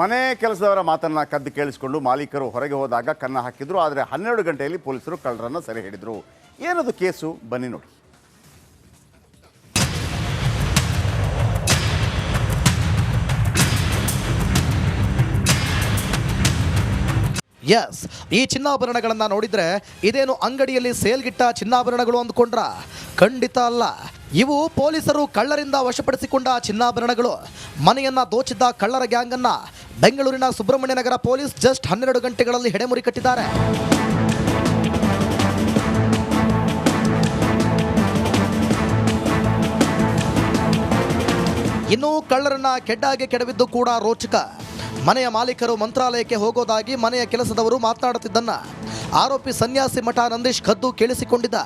ಮನೆ ಕೆಲಸದವರ ಮಾತನ್ನ ಕದ್ದು ಕೇಳಿಸಿಕೊಂಡು ಮಾಲೀಕರು ಹೊರಗೆ ಹೋದಾಗ ಕನ್ನ ಹಾಕಿದ್ರು, ಆದರೆ ಹನ್ನೆರಡು ಗಂಟೆಯಲ್ಲಿ ಪೊಲೀಸರು ಕಳ್ಳರನ್ನ ಸೆರೆ ಹಿಡಿದ್ರು. ಏನದು ಕೇಸು? ಬನ್ನಿ ನೋಡಿ. ಎಸ್ ಈ ಚಿನ್ನಾಭರಣಗಳನ್ನು ನೋಡಿದರೆ ಇದೇನು ಅಂಗಡಿಯಲ್ಲಿ ಸೇಲ್ಗಿಟ್ಟ ಚಿನ್ನಾಭರಣಗಳು ಅಂದ್ಕೊಂಡ್ರ? ಖಂಡಿತ ಅಲ್ಲ. ಇವು ಪೊಲೀಸರು ಕಳ್ಳರಿಂದ ವಶಪಡಿಸಿಕೊಂಡ ಚಿನ್ನಾಭರಣಗಳು. ಮನೆಯನ್ನು ದೋಚಿದ್ದ ಕಳ್ಳರ ಗ್ಯಾಂಗನ್ನು ಬೆಂಗಳೂರಿನ ಸುಬ್ರಹ್ಮಣ್ಯ ನಗರ ಪೊಲೀಸ್ ಜಸ್ಟ್ ಹನ್ನೆರಡು ಗಂಟೆಗಳಲ್ಲಿ ಹೆಡೆಮುರಿ ಕಟ್ಟಿದ್ದಾರೆ. ಇನ್ನು ಕಳ್ಳರನ್ನ ಕೆಡ್ಡಾಗಿ ಕೆಡವಿದ್ದು ಕೂಡ ರೋಚಕ. ಮನೆಯ ಮಾಲೀಕರು ಮಂತ್ರಾಲಯಕ್ಕೆ ಹೋಗೋದಾಗಿ ಮನೆಯ ಕೆಲಸದವರು ಮಾತನಾಡುತ್ತಿದ್ದನ್ನ ಆರೋಪಿ ಸನ್ಯಾಸಿ ಮಠ ನಂದೀಶ್ ಕದ್ದು ಕೇಳಿಸಿಕೊಂಡಿದ್ದ.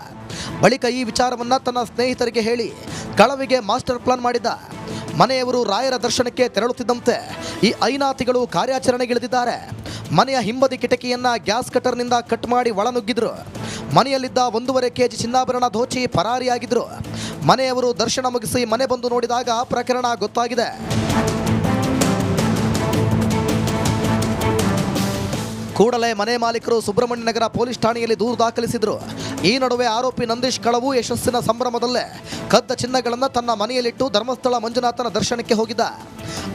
ಬಳಿಕ ಈ ವಿಚಾರವನ್ನ ತನ್ನ ಸ್ನೇಹಿತರಿಗೆ ಹೇಳಿ ಕಳವಿಗೆ ಮಾಸ್ಟರ್ ಪ್ಲಾನ್ ಮಾಡಿದ್ದ. ಮನೆಯವರು ರಾಯರ ದರ್ಶನಕ್ಕೆ ತೆರಳುತ್ತಿದ್ದಂತೆ ಈ ಐನಾತಿಗಳು ಕಾರ್ಯಾಚರಣೆಗಿಳಿದಿದ್ದಾರೆ. ಮನೆಯ ಹಿಂಬದಿ ಕಿಟಕಿಯನ್ನ ಗ್ಯಾಸ್ ಕಟರ್ನಿಂದ ಕಟ್ ಮಾಡಿ ಒಳನುಗ್ಗಿದ್ರು. ಮನೆಯಲ್ಲಿದ್ದ ಒಂದೂವರೆ ಕೆಜಿ ಚಿನ್ನಾಭರಣ ದೋಚಿ ಪರಾರಿಯಾಗಿದ್ರು. ಮನೆಯವರು ದರ್ಶನ ಮುಗಿಸಿ ಮನೆ ಬಂದು ನೋಡಿದಾಗ ಪ್ರಕರಣ ಗೊತ್ತಾಗಿದೆ. ಕೂಡಲೇ ಮನೆ ಮಾಲೀಕರು ಸುಬ್ರಹ್ಮಣ್ಯ ನಗರ ಪೊಲೀಸ್ ಠಾಣೆಯಲ್ಲಿ ದೂರು ದಾಖಲಿಸಿದ್ರು. ಈ ನಡುವೆ ಆರೋಪಿ ನಂದೀಶ್ ಕಳವು ಯಶಸ್ಸಿನ ಸಂಭ್ರಮದಲ್ಲೇ ಕದ್ದ ಚಿನ್ನಗಳನ್ನು ತನ್ನ ಮನೆಯಲ್ಲಿಟ್ಟು ಧರ್ಮಸ್ಥಳ ಮಂಜುನಾಥನ ದರ್ಶನಕ್ಕೆ ಹೋಗಿದ್ದ.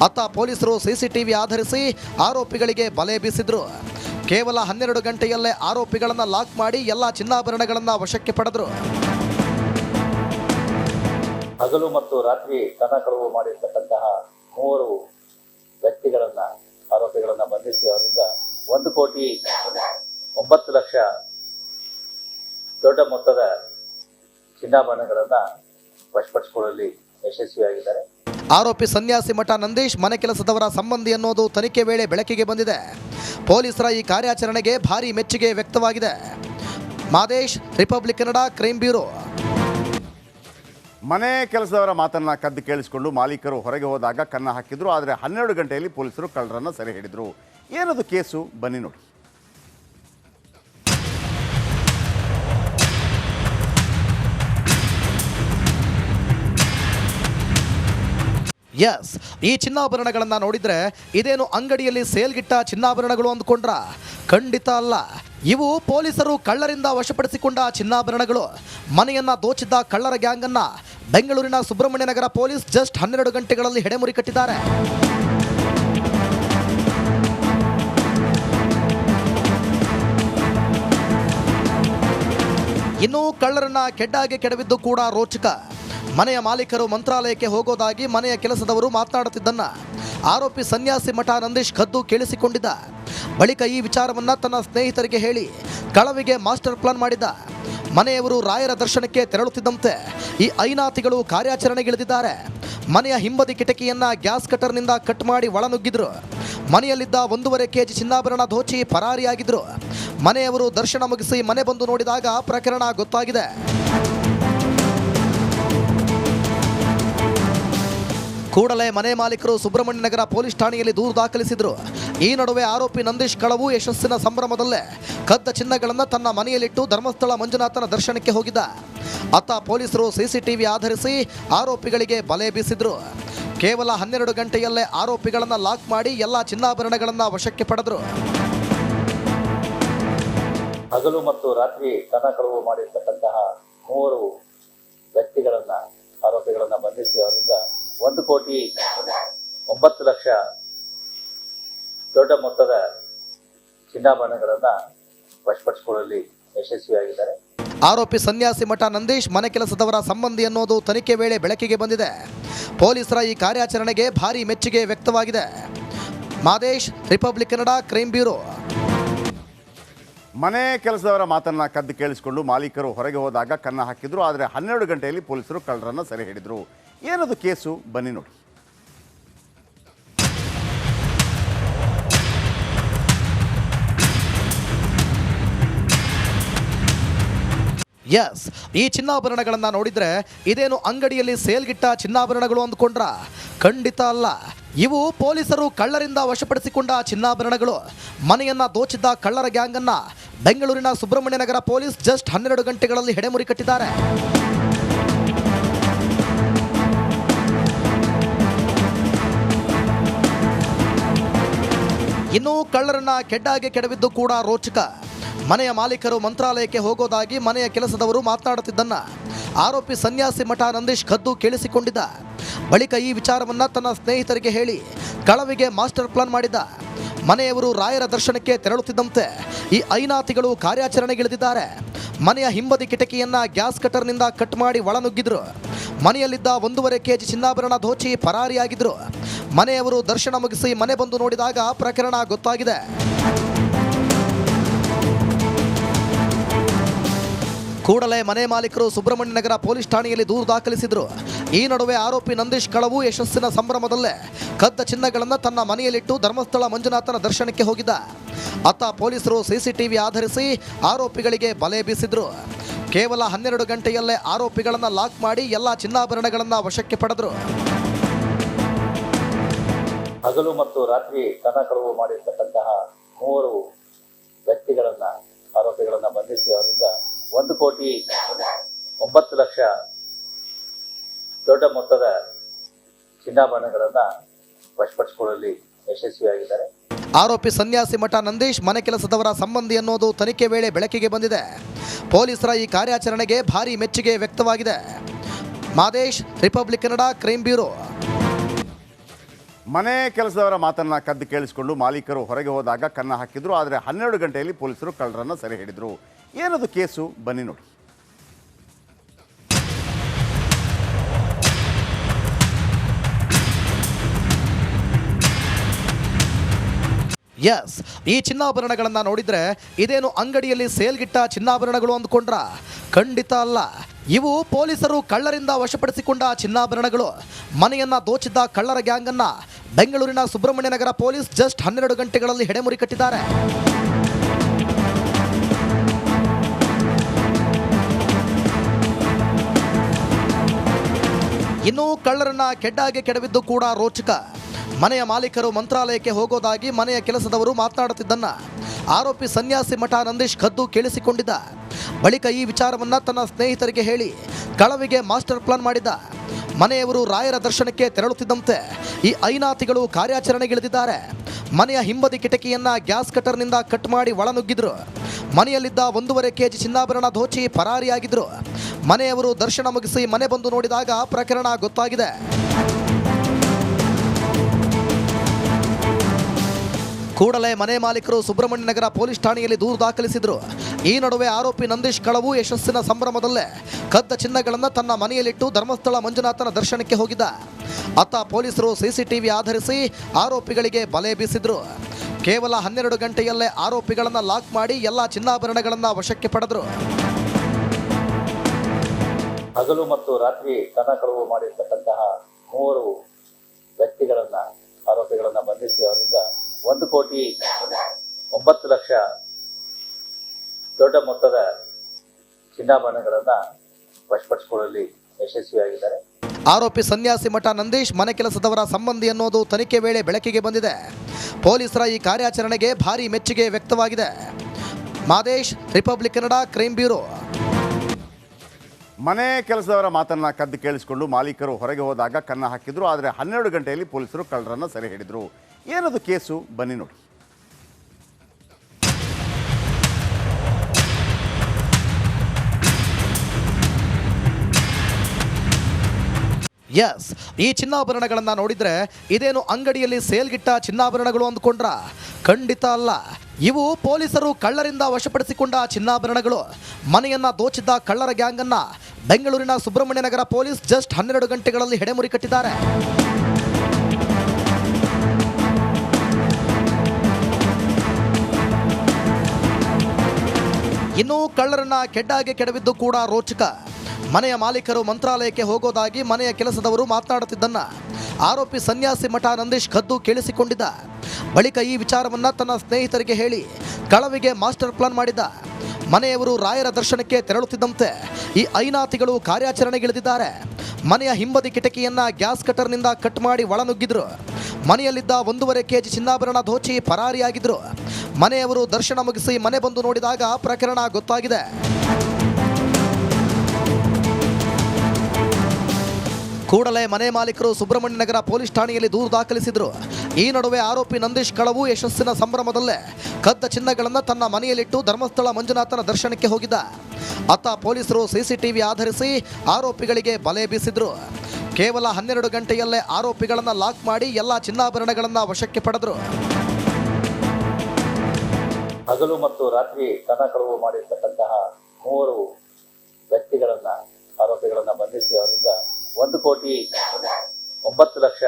ಅತ್ತ ಪೊಲೀಸರು ಸಿಸಿಟಿವಿ ಆಧರಿಸಿ ಆರೋಪಿಗಳಿಗೆ ಬಲೆ ಬೀಸಿದ್ರು. ಕೇವಲ ಹನ್ನೆರಡು ಗಂಟೆಯಲ್ಲೇ ಆರೋಪಿಗಳನ್ನು ಲಾಕ್ ಮಾಡಿ ಎಲ್ಲ ಚಿನ್ನಾಭರಣಗಳನ್ನು ವಶಕ್ಕೆ ಪಡೆದ್ರು. ಹಗಲು ಮತ್ತು ರಾತ್ರಿ ಕನ ಕಳವು ಮಾಡಿರ್ತಕ್ಕಂತಹ ಮೂವರು ವ್ಯಕ್ತಿಗಳನ್ನು, ಆರೋಪಿಗಳನ್ನು ಬಂಧಿಸಿ ಅವರಿಂದ ಒಂದು ಕೋಟಿ ಒಂಬತ್ತು ಲಕ್ಷ ದೊಡ್ಡ ಮೊತ್ತದ ಚಿನ್ನಾಭರಣಗಳನ್ನು ವಶಪಡಿಸಿಕೊಳ್ಳಲು. ಯಶಸ್ವಿಯಾಗಿದ್ದಾರೆ. ಆರೋಪಿ ಸನ್ಯಾಸಿ ಮಠ ನಂದೀಶ್ ಮನೆ ಕೆಲಸದವರ ಸಂಬಂಧಿ ಅನ್ನೋದು ತನಿಖೆ ವೇಳೆ ಬೆಳಕಿಗೆ ಬಂದಿದೆ. ಪೊಲೀಸರ ಈ ಕಾರ್ಯಾಚರಣೆಗೆ ಭಾರಿ ಮೆಚ್ಚುಗೆ ವ್ಯಕ್ತವಾಗಿದೆ. Madesh Republic Kannada crime bureau. ಮನೆ ಕೆಲಸದವರ ಮಾತನ್ನ ಕದ್ದು ಕೇಳಿಸಿಕೊಂಡು ಮಾಲೀಕರು ಹೊರಗೆ ಹೋದಾಗ ಕನ್ನ ಹಾಕಿದ್ರು ಆದರೆ ಹನ್ನೆರಡು ಗಂಟೆಯಲ್ಲಿ ಪೊಲೀಸರು ಕಳ್ಳರನ್ನು ಸೆರೆ ಹಿಡಿದ್ರು. ಏನದು ಕೇಸು? ಬನ್ನಿ ನೋಡಿ. ಎಸ್ ಈ ಚಿನ್ನಾಭರಣಗಳನ್ನ ನೋಡಿದ್ರೆ ಇದೇನು ಅಂಗಡಿಯಲ್ಲಿ ಸೇಲ್ಗಿಟ್ಟ ಚಿನ್ನಾಭರಣಗಳು ಅಂದ್ಕೊಂಡ್ರ? ಖಂಡಿತ ಅಲ್ಲ. ಇವು ಪೊಲೀಸರು ಕಳ್ಳರಿಂದ ವಶಪಡಿಸಿಕೊಂಡ ಚಿನ್ನಾಭರಣಗಳು. ಮನೆಯನ್ನ ದೋಚಿದ್ದ ಕಳ್ಳರ ಗ್ಯಾಂಗ್ ಅನ್ನ ಬೆಂಗಳೂರಿನ ಸುಬ್ರಹ್ಮಣ್ಯ ನಗರ ಪೊಲೀಸ್ ಜಸ್ಟ್ ಹನ್ನೆರಡು ಗಂಟೆಗಳಲ್ಲಿ ಹೆಡೆಮುರಿ ಕಟ್ಟಿದ್ದಾರೆ. ಕಳ್ಳರನ್ನ ಕೆಡ್ಡಾಗಿ ಕೆಡವಿದ್ದು ಕೂಡ ರೋಚಕ. ಮನೆಯ ಮಾಲೀಕರು ಮಂತ್ರಾಲಯಕ್ಕೆ ಹೋಗೋದಾಗಿ ಮನೆಯ ಕೆಲಸದವರು ಮಾತನಾಡುತ್ತಿದ್ದನ್ನ ಆರೋಪಿ ಸನ್ಯಾಸಿ ಮಠ ನಂದೀಶ್ ಕದ್ದು ಕೇಳಿಸಿಕೊಂಡಿದ್ದ. ಬಳಿಕ ಈ ವಿಚಾರವನ್ನ ತನ್ನ ಸ್ನೇಹಿತರಿಗೆ ಹೇಳಿ ಕಳವಿಗೆ ಮಾಸ್ಟರ್ ಪ್ಲಾನ್ ಮಾಡಿದ್ದ. ಮನೆಯವರು ರಾಯರ ದರ್ಶನಕ್ಕೆ ತೆರಳುತ್ತಿದ್ದಂತೆ ಈ ಐನಾತಿಗಳು ಕಾರ್ಯಾಚರಣೆಗಿಳಿದಿದ್ದಾರೆ. ಮನೆಯ ಹಿಂಬದಿ ಕಿಟಕಿಯನ್ನ ಗ್ಯಾಸ್ ಕಟರ್ನಿಂದ ಕಟ್ ಮಾಡಿ ಒಳನುಗ್ಗಿದ್ರು. ಮನೆಯಲ್ಲಿದ್ದ ಒಂದೂವರೆ ಕೆಜಿ ಚಿನ್ನಾಭರಣ ದೋಚಿ ಪರಾರಿಯಾಗಿದ್ರು. ಮನೆಯವರು ದರ್ಶನ ಮುಗಿಸಿ ಮನೆ ಬಂದು ನೋಡಿದಾಗ ಪ್ರಕರಣ ಗೊತ್ತಾಗಿದೆ. ಕೂಡಲೇ ಮನೆ ಮಾಲೀಕರು ಸುಬ್ರಹ್ಮಣ್ಯ ನಗರ ಪೊಲೀಸ್ ಠಾಣೆಯಲ್ಲಿ ದೂರು ದಾಖಲಿಸಿದರು. ಈ ನಡುವೆ ಆರೋಪಿ ನಂದೀಶ್ ಕಳವು ಯಶಸ್ಸಿನ ಸಂಭ್ರಮದಲ್ಲೇ ಕದ್ದ ಚಿನ್ನಗಳನ್ನು ತನ್ನ ಮನೆಯಲ್ಲಿಟ್ಟು ಧರ್ಮಸ್ಥಳ ಮಂಜುನಾಥನ ದರ್ಶನಕ್ಕೆ ಹೋಗಿದ್ದ. ಅತ್ತ ಪೊಲೀಸರು ಸಿಸಿಟಿವಿ ಆಧರಿಸಿ ಆರೋಪಿಗಳಿಗೆ ಬಲೆ ಬೀಸಿದ್ರು. ಕೇವಲ ಹನ್ನೆರಡು ಗಂಟೆಯಲ್ಲೇ ಆರೋಪಿಗಳನ್ನು ಲಾಕ್ ಮಾಡಿ ಎಲ್ಲ ಚಿನ್ನಾಭರಣಗಳನ್ನು ವಶಕ್ಕೆ ಪಡೆದರು. ಹಗಲು ಮತ್ತು ರಾತ್ರಿ ಕನ ಕಳವು ಮಾಡಿರ್ತಕ್ಕಂತಹ ಮೂವರು ವ್ಯಕ್ತಿಗಳನ್ನ ಆರೋಪಿಗಳನ್ನ ಬಂಧಿಸಿ ಅವರಿಂದ ಒಂದು ಕೋಟಿ ಒಂಬತ್ತು ಲಕ್ಷ ದೊಡ್ಡ ಮೊತ್ತದ ಚಿನ್ನಾಭರಣಗಳನ್ನ ವಶಪಡಿಸಿಕೊಳ್ಳಲು. ಯಶಸ್ವಿಯಾಗಿದ್ದಾರೆ ಆರೋಪಿ ಸನ್ಯಾಸಿ ಮಠ ನಂದೀಶ್ ಮನೆ ಕೆಲಸದವರ ಸಂಬಂಧಿ ಅನ್ನೋದು ತನಿಖೆ ವೇಳೆ ಬೆಳಕಿಗೆ ಬಂದಿದೆ. ಪೊಲೀಸರ ಈ ಕಾರ್ಯಾಚರಣೆಗೆ ಭಾರಿ ಮೆಚ್ಚುಗೆ ವ್ಯಕ್ತವಾಗಿದೆ. Madesh Republic Kannada crime bureau ಮನೆ ಕೆಲಸದವರ ಮಾತನ್ನ ಕದ್ದು ಕೇಳಿಸಿಕೊಂಡು ಮಾಲೀಕರು ಹೊರಗೆ ಹೋದಾಗ ಕನ್ನ ಹಾಕಿದ್ರು, ಆದರೆ ಹನ್ನೆರಡು ಗಂಟೆಯಲ್ಲಿ ಪೊಲೀಸರು ಕಳ್ಳರನ್ನ ಸೆರೆ ಹಿಡಿದ್ರು. ಏನದು ಕೇಸು? ಬನ್ನಿ ನೋಡಿ. ಎಸ್ ಈ ಚಿನ್ನಾಭರಣಗಳನ್ನ ನೋಡಿದ್ರೆ ಇದೇನು ಅಂಗಡಿಯಲ್ಲಿ ಸೇಲ್ಗಿಟ್ಟ ಚಿನ್ನಾಭರಣಗಳು ಅಂದ್ಕೊಂಡ್ರ? ಖಂಡಿತ ಅಲ್ಲ. ಇವು ಪೊಲೀಸರು ಕಳ್ಳರಿಂದ ವಶಪಡಿಸಿಕೊಂಡ ಚಿನ್ನಾಭರಣಗಳು. ಮನೆಯನ್ನ ದೋಚಿದ್ದ ಕಳ್ಳರ ಗ್ಯಾಂಗ್ ಅನ್ನ ಬೆಂಗಳೂರಿನ ಸುಬ್ರಹ್ಮಣ್ಯ ನಗರ ಪೊಲೀಸ್ ಜಸ್ಟ್ ಹನ್ನೆರಡು ಗಂಟೆಗಳಲ್ಲಿ ಹೆಡೆಮುರಿ ಕಟ್ಟಿದ್ದಾರೆ. ಇನ್ನು ಕಳ್ಳರನ್ನ ಕೆಡ್ಡಾಗೆ ಕೆಡವಿದ್ದು ಕೂಡ ರೋಚಕ. ಮನೆಯ ಮಾಲೀಕರು ಮಂತ್ರಾಲಯಕ್ಕೆ ಹೋಗೋದಾಗಿ ಮನೆಯ ಕೆಲಸದವರು ಮಾತನಾಡುತ್ತಿದ್ದನ್ನ ಆರೋಪಿ ಸನ್ಯಾಸಿ ಮಠ ನಂದೀಶ್ ಕದ್ದು ಕೇಳಿಸಿಕೊಂಡಿದ್ದ. ಬಳಿಕ ಈ ವಿಚಾರವನ್ನ ತನ್ನ ಸ್ನೇಹಿತರಿಗೆ ಹೇಳಿ ಕಳವಿಗೆ ಮಾಸ್ಟರ್ ಪ್ಲಾನ್ ಮಾಡಿದ್ದ. ಮನೆಯವರು ರಾಯರ ದರ್ಶನಕ್ಕೆ ತೆರಳುತ್ತಿದ್ದಂತೆ ಈ ಐನಾತಿಗಳು ಕಾರ್ಯಾಚರಣೆಗಿಳಿದಿದ್ದಾರೆ. ಮನೆಯ ಹಿಂಬದಿ ಕಿಟಕಿಯನ್ನ ಗ್ಯಾಸ್ ಕಟರ್ನಿಂದ ಕಟ್ ಮಾಡಿ ಒಳನುಗ್ಗಿದ್ರು. ಮನೆಯಲ್ಲಿದ್ದ ಒಂದೂವರೆ ಕೆ ಜಿ ಚಿನ್ನಾಭರಣ ದೋಚಿ ಪರಾರಿಯಾಗಿದ್ರು. ಮನೆಯವರು ದರ್ಶನ ಮುಗಿಸಿ ಮನೆ ಬಂದು ನೋಡಿದಾಗ ಪ್ರಕರಣ ಗೊತ್ತಾಗಿದೆ. ಕೂಡಲೇ ಮನೆ ಮಾಲೀಕರು ಸುಬ್ರಹ್ಮಣ್ಯ ನಗರ ಪೊಲೀಸ್ ಠಾಣೆಯಲ್ಲಿ ದೂರು ದಾಖಲಿಸಿದ್ರು. ಈ ನಡುವೆ ಆರೋಪಿ ನಂದೀಶ್ ಕಳವು ಯಶಸ್ಸಿನ ಸಂಭ್ರಮದಲ್ಲೇ ಕದ್ದ ಚಿನ್ನಗಳನ್ನು ತನ್ನ ಮನೆಯಲ್ಲಿಟ್ಟು ಧರ್ಮಸ್ಥಳ ಮಂಜುನಾಥನ ದರ್ಶನಕ್ಕೆ ಹೋಗಿದ್ದ. ಅತ್ತ ಪೊಲೀಸರು ಸಿಸಿಟಿವಿ ಆಧರಿಸಿ ಆರೋಪಿಗಳಿಗೆ ಬಲೆ ಬೀಸಿದ್ರು. ಕೇವಲ ಹನ್ನೆರಡು ಗಂಟೆಯಲ್ಲೇ ಆರೋಪಿಗಳನ್ನು ಲಾಕ್ ಮಾಡಿ ಎಲ್ಲ ಚಿನ್ನಾಭರಣಗಳನ್ನು ವಶಕ್ಕೆ ಪಡೆದ್ರು. ಹಗಲು ಮತ್ತು ರಾತ್ರಿ ಕನ ಕಳವು ಮಾಡಿರ್ತಕ್ಕಂತಹ ಮೂವರು ವ್ಯಕ್ತಿಗಳನ್ನ, ಆರೋಪಿಗಳನ್ನ ಬಂಧಿಸಿ ಅವರಿಂದ ಒಂದು ಕೋಟಿ ಒಂಬತ್ತು ಲಕ್ಷ ದೊಡ್ಡ ಮೊತ್ತದ ಚಿನ್ನಾಭರಣಗಳನ್ನು ವಶಪಡಿಸಿಕೊಳ್ಳಲು ಯಶಸ್ವಿಯಾಗಿದ್ದಾರೆ. ಆರೋಪಿ ಸನ್ಯಾಸಿ ಮಠ ನಂದೀಶ್ ಮನೆ ಕೆಲಸದವರ ಸಂಬಂಧಿ ಅನ್ನೋದು ತನಿಖೆ ವೇಳೆ ಬೆಳಕಿಗೆ ಬಂದಿದೆ. ಪೊಲೀಸರ ಈ ಕಾರ್ಯಾಚರಣೆಗೆ ಭಾರಿ ಮೆಚ್ಚುಗೆ ವ್ಯಕ್ತವಾಗಿದೆ. Madesh Republic Kannada crime bureau ಮನೆ ಕೆಲಸದವರ ಮಾತನ್ನ ಕದ್ದು ಕೇಳಿಸಿಕೊಂಡು ಮಾಲೀಕರು ಹೊರಗೆ ಹೋದಾಗ ಕನ್ನ ಹಾಕಿದ್ರು ಆದರೆ ಹನ್ನೆರಡು ಗಂಟೆಯಲ್ಲಿ ಪೊಲೀಸರು ಕಳ್ಳರನ್ನ ಸೆರೆ ಹಿಡಿದ್ರು. ಏನದು ಕೇಸು? ಬನ್ನಿ ನೋಡಿ. ಎಸ್ ಈ ಚಿನ್ನಾಭರಣಗಳನ್ನು ನೋಡಿದ್ರೆ ಇದೇನು ಅಂಗಡಿಯಲ್ಲಿ ಸೇಲ್ಗಿಟ್ಟ ಚಿನ್ನಾಭರಣಗಳು ಅಂದ್ಕೊಂಡ್ರ? ಖಂಡಿತ ಅಲ್ಲ. ಇವು ಪೊಲೀಸರು ಕಳ್ಳರಿಂದ ವಶಪಡಿಸಿಕೊಂಡ ಚಿನ್ನಾಭರಣಗಳು. ಮನೆಯನ್ನ ದೋಚಿದ್ದ ಕಳ್ಳರ ಗ್ಯಾಂಗನ್ನು ಬೆಂಗಳೂರಿನ ಸುಬ್ರಹ್ಮಣ್ಯ ನಗರ ಪೊಲೀಸ್ ಜಸ್ಟ್ ಹನ್ನೆರಡು ಗಂಟೆಗಳಲ್ಲಿ ಹೆಡೆಮುರಿ ಕಟ್ಟಿದ್ದಾರೆ. ಇನ್ನು ಕಳ್ಳರನ್ನ ಕೆಡ್ಡಾಗೆ ಕೆಡವಿದ್ದು ಕೂಡ ರೋಚಕ. ಮನೆಯ ಮಾಲೀಕರು ಮಂತ್ರಾಲಯಕ್ಕೆ ಹೋಗೋದಾಗಿ ಮನೆಯ ಕೆಲಸದವರು ಮಾತನಾಡುತ್ತಿದ್ದನ್ನ ಆರೋಪಿ ಸನ್ಯಾಸಿ ಮಠ ನಂದೀಶ್ ಕದ್ದು ಕೇಳಿಸಿಕೊಂಡಿದ್ದ. ಬಳಿಕ ಈ ವಿಚಾರವನ್ನ ತನ್ನ ಸ್ನೇಹಿತರಿಗೆ ಹೇಳಿ ಕಳವಿಗೆ ಮಾಸ್ಟರ್ ಪ್ಲಾನ್ ಮಾಡಿದ್ದ. ಮನೆಯವರು ರಾಯರ ದರ್ಶನಕ್ಕೆ ತೆರಳುತ್ತಿದ್ದಂತೆ ಈ ಐನಾತಿಗಳು ಕಾರ್ಯಾಚರಣೆಗಿಳಿದಿದ್ದಾರೆ. ಮನೆಯ ಹಿಂಬದಿ ಕಿಟಕಿಯನ್ನ ಗ್ಯಾಸ್ ಕಟರ್ನಿಂದ ಕಟ್ ಮಾಡಿ ಒಳನುಗ್ಗಿದ್ರು. ಮನೆಯಲ್ಲಿದ್ದ ಒಂದೂವರೆ ಕೆಜಿ ಚಿನ್ನಾಭರಣ ದೋಚಿ ಪರಾರಿಯಾಗಿದ್ರು. ಮನೆಯವರು ದರ್ಶನ ಮುಗಿಸಿ ಮನೆ ಬಂದು ನೋಡಿದಾಗ ಪ್ರಕರಣ ಗೊತ್ತಾಗಿದೆ. ಕೂಡಲೇ ಮನೆ ಮಾಲೀಕರು ಸುಬ್ರಹ್ಮಣ್ಯ ನಗರ ಪೊಲೀಸ್ ಠಾಣೆಯಲ್ಲಿ ದೂರು ದಾಖಲಿಸಿದ್ರು. ಈ ನಡುವೆ ಆರೋಪಿ ನಂದೀಶ್ ಕಳವು ಯಶಸ್ಸಿನ ಸಂಭ್ರಮದಲ್ಲೇ ಕದ್ದ ಚಿನ್ನಗಳನ್ನು ತನ್ನ ಮನೆಯಲ್ಲಿಟ್ಟು ಧರ್ಮಸ್ಥಳ ಮಂಜುನಾಥನ ದರ್ಶನಕ್ಕೆ ಹೋಗಿದ್ದ. ಅತ್ತ ಪೊಲೀಸರು ಸಿಸಿಟಿವಿ ಆಧರಿಸಿ ಆರೋಪಿಗಳಿಗೆ ಬಲೆ ಬೀಸಿದ್ರು. ಕೇವಲ ಹನ್ನೆರಡು ಗಂಟೆಯಲ್ಲೇ ಆರೋಪಿಗಳನ್ನು ಲಾಕ್ ಮಾಡಿ ಎಲ್ಲ ಚಿನ್ನಾಭರಣಗಳನ್ನು ವಶಕ್ಕೆ ಪಡೆದರು. ಹಗಲು ಮತ್ತು ರಾತ್ರಿ ಕನ ಕಳವು ಮಾಡಿರ್ತಕ್ಕಂತಹ ಮೂವರು ವ್ಯಕ್ತಿಗಳನ್ನ, ಆರೋಪಿಗಳನ್ನ ಬಂಧಿಸಿ ಅವರಿಂದ ಒಂದು ಕೋಟಿ ಒಂಬತ್ತು ಲಕ್ಷ ದೊಡ್ಡ ಮೊತ್ತದ ಚಿನ್ನಾಭರಣಗಳನ್ನು ವಶಪಡಿಸಿಕೊಳ್ಳಲು ಯಶಸ್ವಿಯಾಗಿದ್ದಾರೆ. ಆರೋಪಿ ಸನ್ಯಾಸಿ ಮಠ ನಂದೀಶ್ ಮನೆ ಕೆಲಸದವರ ಸಂಬಂಧಿ ಅನ್ನೋದು ತನಿಖೆ ವೇಳೆ ಬೆಳಕಿಗೆ ಬಂದಿದೆ. ಪೊಲೀಸರ ಈ ಕಾರ್ಯಾಚರಣೆಗೆ ಭಾರಿ ಮೆಚ್ಚುಗೆ ವ್ಯಕ್ತವಾಗಿದೆ. Madesh Republic Kannada crime bureau. ಮನೆ ಕೆಲಸದವರ ಮಾತನ್ನ ಕದ್ದು ಕೇಳಿಸಿಕೊಂಡು ಮಾಲೀಕರು ಹೊರಗೆ ಹೋದಾಗ ಕನ್ನ ಹಾಕಿದ್ರು ಆದರೆ ಹನ್ನೆರಡು ಗಂಟೆಯಲ್ಲಿ ಪೊಲೀಸರು ಕಳ್ಳರನ್ನು ಸೆರೆ ಹಿಡಿದ್ರು. ಏನದು ಕೇಸು? ಬನ್ನಿ ನೋಡಿ. ಎಸ್ ಈ ಚಿನ್ನಾಭರಣಗಳನ್ನು ನೋಡಿದ್ರೆ ಇದೇನು ಅಂಗಡಿಯಲ್ಲಿ ಸೇಲ್ಗಿಟ್ಟ ಚಿನ್ನಾಭರಣಗಳು ಅಂದ್ಕೊಂಡ್ರ? ಖಂಡಿತ ಅಲ್ಲ. ಇವು ಪೊಲೀಸರು ಕಳ್ಳರಿಂದ ವಶಪಡಿಸಿಕೊಂಡ ಚಿನ್ನಾಭರಣಗಳು. ಮನೆಯನ್ನ ದೋಚಿದ್ದ ಕಳ್ಳರ ಗ್ಯಾಂಗನ್ನ ಬೆಂಗಳೂರಿನ ಸುಬ್ರಹ್ಮಣ್ಯ ನಗರ ಪೊಲೀಸ್ ಜಸ್ಟ್ ಹನ್ನೆರಡು ಗಂಟೆಗಳಲ್ಲಿ ಹೆಡೆಮುರಿ ಕಟ್ಟಿದ್ದಾರೆ. ಇನ್ನು ಕಳ್ಳರನ್ನ ಕೆಡ್ಡಾಗೆ ಕೆಡವಿದ್ದು ಕೂಡ ರೋಚಕ. ಮನೆಯ ಮಾಲೀಕರು ಮಂತ್ರಾಲಯಕ್ಕೆ ಹೋಗೋದಾಗಿ ಮನೆಯ ಕೆಲಸದವರು ಮಾತನಾಡುತ್ತಿದ್ದನ್ನ ಆರೋಪಿ ಸನ್ಯಾಸಿ ಮಠ ನಂದೀಶ್ ಖದ್ದು ಕೇಳಿಸಿಕೊಂಡಿದ್ದ. ಬಳಿಕ ಈ ವಿಚಾರವನ್ನ ತನ್ನ ಸ್ನೇಹಿತರಿಗೆ ಹೇಳಿ ಕಳವಿಗೆ ಮಾಸ್ಟರ್ ಪ್ಲಾನ್ ಮಾಡಿದ್ದ. ಮನೆಯವರು ರಾಯರ ದರ್ಶನಕ್ಕೆ ತೆರಳುತ್ತಿದ್ದಂತೆ ಈ ಐನಾತಿಗಳು ಕಾರ್ಯಾಚರಣೆಗಿಳಿದಿದ್ದಾರೆ. ಮನೆಯ ಹಿಂಬದಿ ಕಿಟಕಿಯನ್ನ ಗ್ಯಾಸ್ ಕಟರ್ನಿಂದ ಕಟ್ ಮಾಡಿ ಒಳನುಗ್ಗಿದ್ರು. ಮನೆಯಲ್ಲಿದ್ದ ಒಂದೂವರೆ ಕೆಜಿ ಚಿನ್ನಾಭರಣ ದೋಚಿ ಪರಾರಿಯಾಗಿದ್ರು. ಮನೆಯವರು ದರ್ಶನ ಮುಗಿಸಿ ಮನೆ ಬಂದು ನೋಡಿದಾಗ ಪ್ರಕರಣ ಗೊತ್ತಾಗಿದೆ. ಕೂಡಲೇ ಮನೆ ಮಾಲೀಕರು ಸುಬ್ರಹ್ಮಣ್ಯ ನಗರ ಪೊಲೀಸ್ ಠಾಣೆಯಲ್ಲಿ ದೂರು ದಾಖಲಿಸಿದ್ರು. ಈ ನಡುವೆ ಆರೋಪಿ ನಂದೀಶ್ ಕಳವು ಯಶಸ್ಸಿನ ಸಂಭ್ರಮದಲ್ಲೇ ಕದ್ದ ಚಿನ್ನಗಳನ್ನು ತನ್ನ ಮನೆಯಲ್ಲಿಟ್ಟು ಧರ್ಮಸ್ಥಳ ಮಂಜುನಾಥನ ದರ್ಶನಕ್ಕೆ ಹೋಗಿದ್ದ. ಅತ್ತ ಪೊಲೀಸರು ಸಿಸಿಟಿವಿ ಆಧರಿಸಿ ಆರೋಪಿಗಳಿಗೆ ಬಲೆ ಬೀಸಿದ್ರು. ಕೇವಲ ಹನ್ನೆರಡು ಗಂಟೆಯಲ್ಲೇ ಆರೋಪಿಗಳನ್ನು ಲಾಕ್ ಮಾಡಿ ಎಲ್ಲ ಚಿನ್ನಾಭರಣಗಳನ್ನು ವಶಕ್ಕೆ ಪಡೆದ್ರು. ಹಗಲು ಮತ್ತು ರಾತ್ರಿ ಕನ ಕಳವು ಮಾಡಿರ್ತಕ್ಕಂತಹ ಮೂವರು ವ್ಯಕ್ತಿಗಳನ್ನು, ಆರೋಪಿಗಳನ್ನು ಬಂಧಿಸಿ ಅವರಿಂದ ಒಂದು ಕೋಟಿ ಒಂಬತ್ತು ಲಕ್ಷ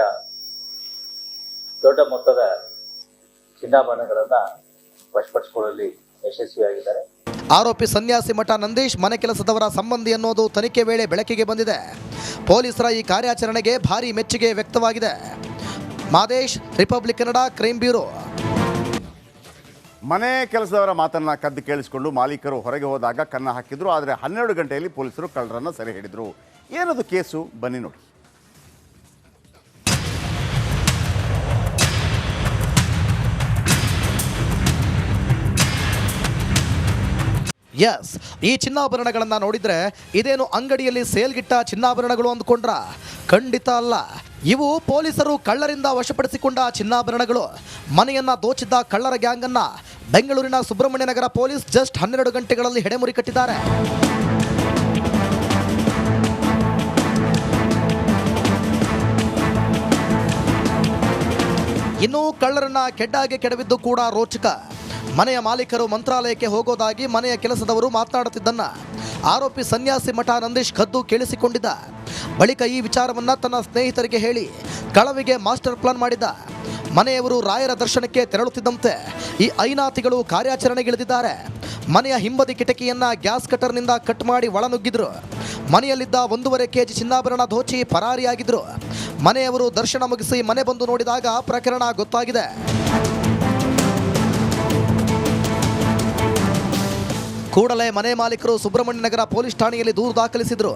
ದೊಡ್ಡ ಮೊತ್ತದ ಚಿನ್ನಾಭರಣಗಳನ್ನು ವಶಪಡಿಸಿಕೊಳ್ಳಲು ಯಶಸ್ವಿಯಾಗಿದ್ದಾರೆ. ಆರೋಪಿ ಸನ್ಯಾಸಿ ಮಠ ನಂದೀಶ್ ಮನೆ ಕೆಲಸದವರ ಸಂಬಂಧಿ ಅನ್ನೋದು ತನಿಖೆ ವೇಳೆ ಬೆಳಕಿಗೆ ಬಂದಿದೆ. ಪೊಲೀಸರ ಈ ಕಾರ್ಯಾಚರಣೆಗೆ ಭಾರಿ ಮೆಚ್ಚುಗೆ ವ್ಯಕ್ತವಾಗಿದೆ. Madesh Republic Kannada crime bureau. ಮನೆ ಕೆಲಸದವರ ಮಾತನ್ನ ಕದ್ದು ಕೇಳಿಸಿಕೊಂಡು ಮಾಲೀಕರು ಹೊರಗೆ ಹೋದಾಗ ಕನ್ನ ಹಾಕಿದ್ರು ಆದರೆ ಹನ್ನೆರಡು ಗಂಟೆಯಲ್ಲಿ ಪೊಲೀಸರು ಕಳ್ಳರನ್ನು ಸೆರೆ ಹಿಡಿದ್ರು. ಏನದು ಕೇಸು? ಬನ್ನಿ ನೋಡಿ. ಎಸ್ ಈ ಚಿನ್ನಾಭರಣಗಳನ್ನು ನೋಡಿದ್ರೆ ಇದೇನು ಅಂಗಡಿಯಲ್ಲಿ ಸೇಲ್ಗಿಟ್ಟ ಚಿನ್ನಾಭರಣಗಳು ಅಂದ್ಕೊಂಡ್ರ? ಖಂಡಿತ ಅಲ್ಲ. ಇವು ಪೊಲೀಸರು ಕಳ್ಳರಿಂದ ವಶಪಡಿಸಿಕೊಂಡ ಚಿನ್ನಾಭರಣಗಳು. ಮನೆಯನ್ನ ದೋಚಿದ್ದ ಕಳ್ಳರ ಗ್ಯಾಂಗನ್ನ ಬೆಂಗಳೂರಿನ ಸುಬ್ರಹ್ಮಣ್ಯ ನಗರ ಪೊಲೀಸ್ ಜಸ್ಟ್ ಹನ್ನೆರಡು ಗಂಟೆಗಳಲ್ಲಿ ಹೆಡೆಮುರಿ ಕಟ್ಟಿದ್ದಾರೆ. ಇನ್ನು ಕಳ್ಳರನ್ನ ಕೆಡ್ಡಾಗೆ ಕೆಡವಿದ್ದು ಕೂಡ ರೋಚಕ. ಮನೆಯ ಮಾಲೀಕರು ಮಂತ್ರಾಲಯಕ್ಕೆ ಹೋಗೋದಾಗಿ ಮನೆಯ ಕೆಲಸದವರು ಮಾತನಾಡುತ್ತಿದ್ದನ್ನ ಆರೋಪಿ ಸನ್ಯಾಸಿ ಮಠ ನಂದೀಶ್ ಕದ್ದು ಕೇಳಿಸಿಕೊಂಡಿದ್ದ. ಬಳಿಕ ಈ ವಿಚಾರವನ್ನ ತನ್ನ ಸ್ನೇಹಿತರಿಗೆ ಹೇಳಿ ಕಳವಿಗೆ ಮಾಸ್ಟರ್ ಪ್ಲಾನ್ ಮಾಡಿದ್ದ. ಮನೆಯವರು ರಾಯರ ದರ್ಶನಕ್ಕೆ ತೆರಳುತ್ತಿದ್ದಂತೆ ಈ ಐನಾತಿಗಳು ಕಾರ್ಯಾಚರಣೆಗಿಳಿದಿದ್ದಾರೆ. ಮನೆಯ ಹಿಂಬದಿ ಕಿಟಕಿಯನ್ನ ಗ್ಯಾಸ್ ಕಟರ್ನಿಂದ ಕಟ್ ಮಾಡಿ ಒಳನುಗ್ಗಿದ್ರು. ಮನೆಯಲ್ಲಿದ್ದ ಒಂದೂವರೆ ಕೆಜಿ ಚಿನ್ನಾಭರಣ ದೋಚಿ ಪರಾರಿಯಾಗಿದ್ದರು ಮನೆಯವರು ದರ್ಶನ ಮುಗಿಸಿ ಮನೆ ಬಂದು ನೋಡಿದಾಗ ಪ್ರಕರಣ ಗೊತ್ತಾಗಿದೆ. ಕೂಡಲೇ ಮನೆ ಮಾಲೀಕರು ಸುಬ್ರಹ್ಮಣ್ಯ ನಗರ ಪೊಲೀಸ್ ಠಾಣೆಯಲ್ಲಿ ದೂರು ದಾಖಲಿಸಿದರು.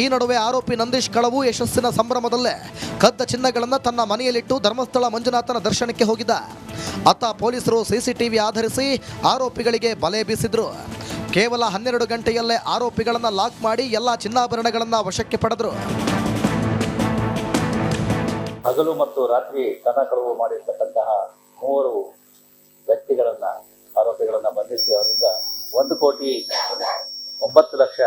ಈ ನಡುವೆ ಆರೋಪಿ ನಂದೀಶ್ ಕಳವು ಯಶಸ್ಸಿನ ಸಂಭ್ರಮದಲ್ಲೇ ಕದ್ದ ಚಿನ್ನಗಳನ್ನು ತನ್ನ ಮನೆಯಲ್ಲಿಟ್ಟು ಧರ್ಮಸ್ಥಳ ಮಂಜುನಾಥನ ದರ್ಶನಕ್ಕೆ ಹೋಗಿದ್ದ. ಅತ್ತ ಪೊಲೀಸರು ಸಿಸಿಟಿವಿ ಆಧರಿಸಿ ಆರೋಪಿಗಳಿಗೆ ಬಲೆ ಬೀಸಿದ್ರು. ಕೇವಲ ಹನ್ನೆರಡು ಗಂಟೆಯಲ್ಲೇ ಆರೋಪಿಗಳನ್ನು ಲಾಕ್ ಮಾಡಿ ಎಲ್ಲ ಚಿನ್ನಾಭರಣಗಳನ್ನು ವಶಕ್ಕೆ ಪಡೆದರು. ಹಗಲು ಮತ್ತು ರಾತ್ರಿ ಕನ ಕಳವು ಮಾಡಿರ್ತಕ್ಕಂತಹ ಮೂವರು ವ್ಯಕ್ತಿಗಳನ್ನು, ಆರೋಪಿಗಳನ್ನು ಬಂಧಿಸಿ ಅವರಿಂದ ಒಂದು ಕೋಟಿ ಒಂಬತ್ತು ಲಕ್ಷ